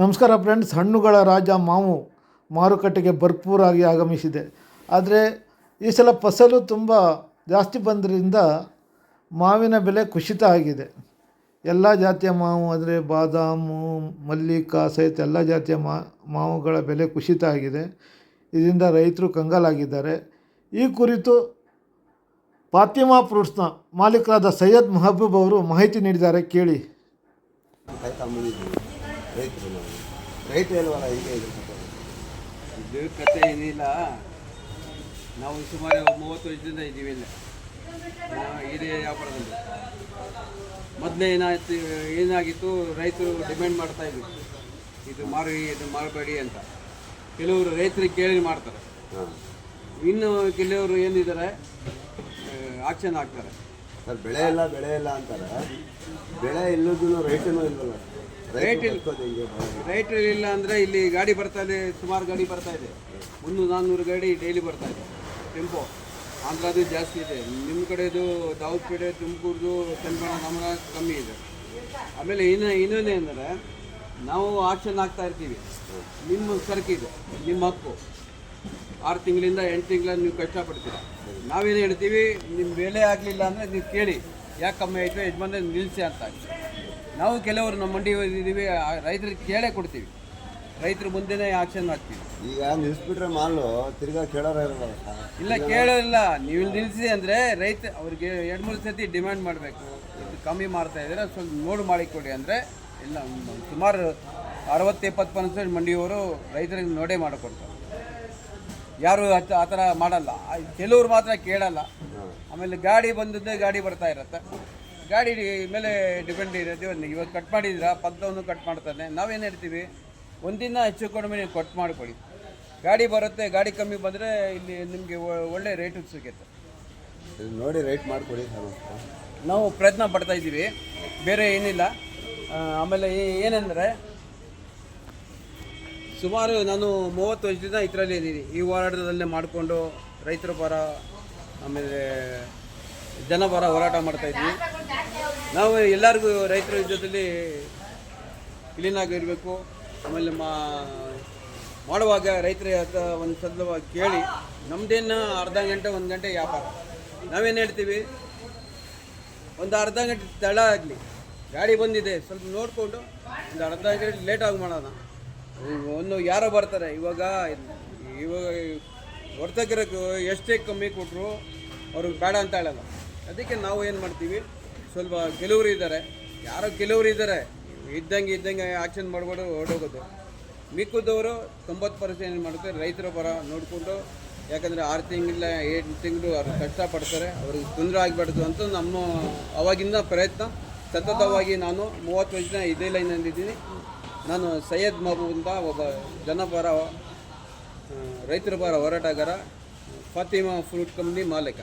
ನಮಸ್ಕಾರ ಫ್ರೆಂಡ್ಸ್ ಹಣ್ಣುಗಳ ರಾಜ ಮಾವು ಮಾರುಕಟ್ಟೆಗೆ ಭರ್ಪೂರಾಗಿ ಆಗಮಿಸಿದೆ. ಆದರೆ ಈ ಸಲ ಫಸಲು ತುಂಬ ಜಾಸ್ತಿ ಬಂದರಿಂದ ಮಾವಿನ ಬೆಲೆ ಕುಸಿತ ಆಗಿದೆ. ಎಲ್ಲ ಜಾತಿಯ ಮಾವು ಅಂದರೆ ಬಾದಾಮು, ಮಲ್ಲಿಕ ಸಹಿತ ಎಲ್ಲ ಜಾತಿಯ ಮಾವುಗಳ ಬೆಲೆ ಕುಸಿತ ಆಗಿದೆ. ಇದರಿಂದ ರೈತರು ಕಂಗಾಲಾಗಿದ್ದಾರೆ. ಈ ಕುರಿತು ಫಾತಿಮಾ ಫ್ರೂಟ್ಸ್ನ ಮಾಲೀಕರಾದ ಸೈಯದ್ ಮಹಬೂಬ್ ಅವರು ಮಾಹಿತಿ ನೀಡಿದ್ದಾರೆ, ಕೇಳಿ. ಇದೆ ಕತೆ ಏನಿಲ್ಲ. ನಾವು ಸುಮಾರು ಮೂವತ್ತು ವರ್ಷದಿಂದ ಇದ್ದೀವಿ ಇಲ್ಲಿ. ಹಿರಿಯ ವ್ಯಾಪಾರದಲ್ಲಿ. ಮೊದಲೇ ಏನಾಯ್ತು, ಏನಾಗಿತ್ತು, ರೈತರು ಡಿಮ್ಯಾಂಡ್ ಮಾಡ್ತಾ ಇದ್ವಿ ಇದು ಮಾರಿ, ಇದು ಮಾರಬೇಡಿ ಅಂತ. ಕೆಲವರು ರೈತರಿಗೆ ಕೇಳಿ ಮಾಡ್ತಾರೆ. ಇನ್ನು ಕೆಲವರು ಏನಿದ್ದಾರೆ ಆಕ್ಷನ್ ಹಾಕ್ತಾರೆ. ಸರ್, ಬೆಳೆ ಇಲ್ಲ ಬೆಳೆ ಇಲ್ಲ ಅಂತಾರೆ. ಬೆಳೆ ಇಲ್ಲದೂ ರೈತನೂ ಇಲ್ವಲ್ಲ? Rate ರೈತ ಇಲ್ಲ. ಅಂದರೆ ಇಲ್ಲಿ ಗಾಡಿ ಬರ್ತಾ ಇದೆ ಸುಮಾರು ಗಾಡಿ ಬರ್ತಾ ಇದೆ. ಮುನ್ನೂರು ನಾನ್ನೂರು ಗಾಡಿ ಡೈಲಿ ಬರ್ತಾ ಇದೆ. ಟೆಂಪೋ ಆಂಧ್ರದ್ದು ಜಾಸ್ತಿ ಇದೆ. ನಿಮ್ಮ ಕಡೆದು ದಾವತ್ಪೇಟೆ ತುಮಕೂರ್ದು ಚನ್ನಪಣ ನಮ್ಮನ ಕಮ್ಮಿ ಇದೆ. ಆಮೇಲೆ ಇನ್ನು ಇನ್ನೊಂದೇ ಅಂದರೆ ನಾವು ಆಕ್ಷನ್ ಆಗ್ತಾ ಇರ್ತೀವಿ. ನಿಮ್ಮ ಸರಕಿದೆ ನಿಮ್ಮ ಹಕ್ಕು. ಆರು ತಿಂಗಳಿಂದ ಎಂಟು ತಿಂಗಳ ನೀವು ಕಷ್ಟಪಡ್ತೀರ. ನಾವೇನು ಹೇಳ್ತೀವಿ ನಿಮ್ಮ ಬೆಲೆ ಆಗಲಿಲ್ಲ ಅಂದರೆ ನೀವು ಕೇಳಿ. ಯಾಕೆ ಕಮ್ಮಿ ಆಯಿತು ಯಜಮಾನ ನಿಲ್ಲಿಸಿ ಅಂತ. ನಾವು ಕೆಲವರು ನಮ್ಮ ಮಂಡಿ ಇದ್ದೀವಿ ರೈತರಿಗೆ ಕೇಳೇ ಕೊಡ್ತೀವಿ. ರೈತರು ಮುಂದೆನೇ ಆಕ್ಷನ್ ಹಾಕ್ತೀವಿ. ಈಗ ನಿಲ್ಸ್ಬಿಟ್ರೆ ಮಾಲು ತಿರ್ಗಾ ಕೇಳೋರ ಇಲ್ಲ ಕೇಳೋಲ್ಲ ನೀವು ನಿಲ್ಲಿಸಿ ಅಂದರೆ ರೈತ ಅವ್ರಿಗೆ ಎರಡು ಮೂರು ಸತಿ ಡಿಮ್ಯಾಂಡ್ ಮಾಡಬೇಕು. ಇದು ಕಮ್ಮಿ ಮಾಡ್ತಾ ಇದ್ದಾರೆ ಸ್ವಲ್ಪ ನೋಡಿ ಮಾಡಿಕೊಡಿ ಅಂದರೆ ಇಲ್ಲ ಸುಮಾರು ಅರವತ್ತು ಎಪ್ಪತ್ತು ಪರ್ಸೆಂಟ್ ಮಂಡಿಯವರು ರೈತರಿಗೆ ನೋಡೇ ಮಾಡಿಕೊಡ್ತಾರೆ. ಯಾರು ಆ ಥರ ಮಾಡಲ್ಲ. ಕೆಲವರು ಕೆಲವ್ರು ಮಾತ್ರ ಕೇಳಲ್ಲ. ಆಮೇಲೆ ಗಾಡಿ ಬಂದದ್ದೇ ಗಾಡಿ ಬರ್ತಾ ಇರತ್ತೆ. ಗಾಡಿ ಮೇಲೆ ಡಿಪೆಂಡ್ ಇರುತ್ತೆ ಒಂದು ಇವತ್ತು ಕಟ್ ಮಾಡಿದ್ರೆ? ಪದ್ದವನ್ನು ಕಟ್ ಮಾಡ್ತಾನೆ. ನಾವೇನು ಹೇಳ್ತೀವಿ? ಒಂದಿನ ಹೆಚ್ಚು ಕಡಿಮೆ ನೀವು ಕಟ್ ಮಾಡಿಕೊಡಿ ಗಾಡಿ ಬರುತ್ತೆ ಗಾಡಿ ಕಮ್ಮಿ ಬಂದರೆ ಇಲ್ಲಿ ನಿಮಗೆ ಒಳ್ಳೆ ರೇಟು ಸಿಗುತ್ತೆ. ನೋಡಿ ರೇಟ್ ಮಾಡಿಕೊಡಿ ಸರ್ ನಾವು ಪ್ರಯತ್ನ ಪಡ್ತಾ ಇದ್ದೀವಿ. ಬೇರೆ ಏನಿಲ್ಲ. ಆಮೇಲೆ ಏನೆಂದರೆ ಏನಂದರೆ ಸುಮಾರು ನಾನು ಮೂವತ್ತು ವರ್ಷದಿಂದ ಇದರಲ್ಲಿ ಇದ್ದೀನಿ. ಈ ಹೋರಾಟದಲ್ಲೇ ಮಾಡಿಕೊಂಡು ರೈತರ ಪರ ಆಮೇಲೆ ಜನ ಬರ ಹೋರಾಟ ಮಾಡ್ತಾ ಇದ್ವಿ. ನಾವು ಎಲ್ಲರಿಗೂ ರೈತರ ಜೊತೆಲಿ ಕ್ಲೀನಾಗಿರಬೇಕು ಆಮೇಲೆ ಮಾ, ಮಾಡುವಾಗ ರೈತರ ಹತ್ರ ಒಂದು ಸದವಾಗಿ ಕೇಳಿ ನಮ್ಮದೇನು ಅರ್ಧ ಗಂಟೆ, ಒಂದು ಗಂಟೆ ವ್ಯಾಪಾರ. ನಾವೇನು ಹೇಳ್ತೀವಿ? ಒಂದು ಅರ್ಧ ಗಂಟೆ ತಡ ಆಗಲಿ. ಗಾಡಿ ಬಂದಿದೆ, ಸ್ವಲ್ಪ ನೋಡಿಕೊಂಡು ಒಂದು ಅರ್ಧ ಗಂಟೆ ಲೇಟಾಗಿ ಮಾಡೋಣ. ಒಂದು ಯಾರೋ ಬರ್ತಾರೆ, ಇವಾಗ ಇವಾಗ ವರ್ತಕರಿಗೆ ಎಷ್ಟೇ ಕಮ್ಮಿ ಕೊಟ್ಟರು ಅವ್ರಿಗೆ ಬೇಡ ಅಂತ ಹೇಳಲ್ಲ. ಅದಕ್ಕೆ ನಾವು ಏನು ಮಾಡ್ತೀವಿ? ಸ್ವಲ್ಪ ಕೆಲವರು ಇದ್ದಾರೆ. ಯಾರೋ ಕೆಲವರು ಇದ್ದಾರೆ. ಇದ್ದಂಗೆ ಇದ್ದಂಗೆ ಆಕ್ಷನ್ ಮಾಡ್ಬಿಟ್ಟು ಹೊರಡೋಗೋದು ಮಿಕ್ಕಿದವರು ತೊಂಬತ್ತು ಪರ್ಸೆಂಟ್ ಏನು ಮಾಡ್ತಾರೆ ರೈತರ ಪರ ನೋಡಿಕೊಂಡು, ಯಾಕಂದರೆ ಆರು ತಿಂಗಳ, ಏಳು ತಿಂಗಳು ಅವ್ರು ಕಷ್ಟಪಡ್ತಾರೆ. ಅವ್ರಿಗೆ ತೊಂದರೆ ಆಗಬಾರ್ದು ಅಂತ ನಮ್ಮ ಅವಾಗಿಂದ ಪ್ರಯತ್ನ. ಸತತವಾಗಿ ನಾನು ಮೂವತ್ತು ವರ್ಷ ಇದೇ ಲೈನಲ್ಲಿದ್ದೀನಿ ನಾನು ಸೈಯದ್ ಮಹಬೂಬ್ ಅಂತ ಒಬ್ಬ ಜನಪರ ರೈತರ ಪರ ಹೋರಾಟಗಾರ, ಫಾತಿಮಾ ಫ್ರೂಟ್ ಕಂಪ್ನಿ ಮಾಲೀಕ.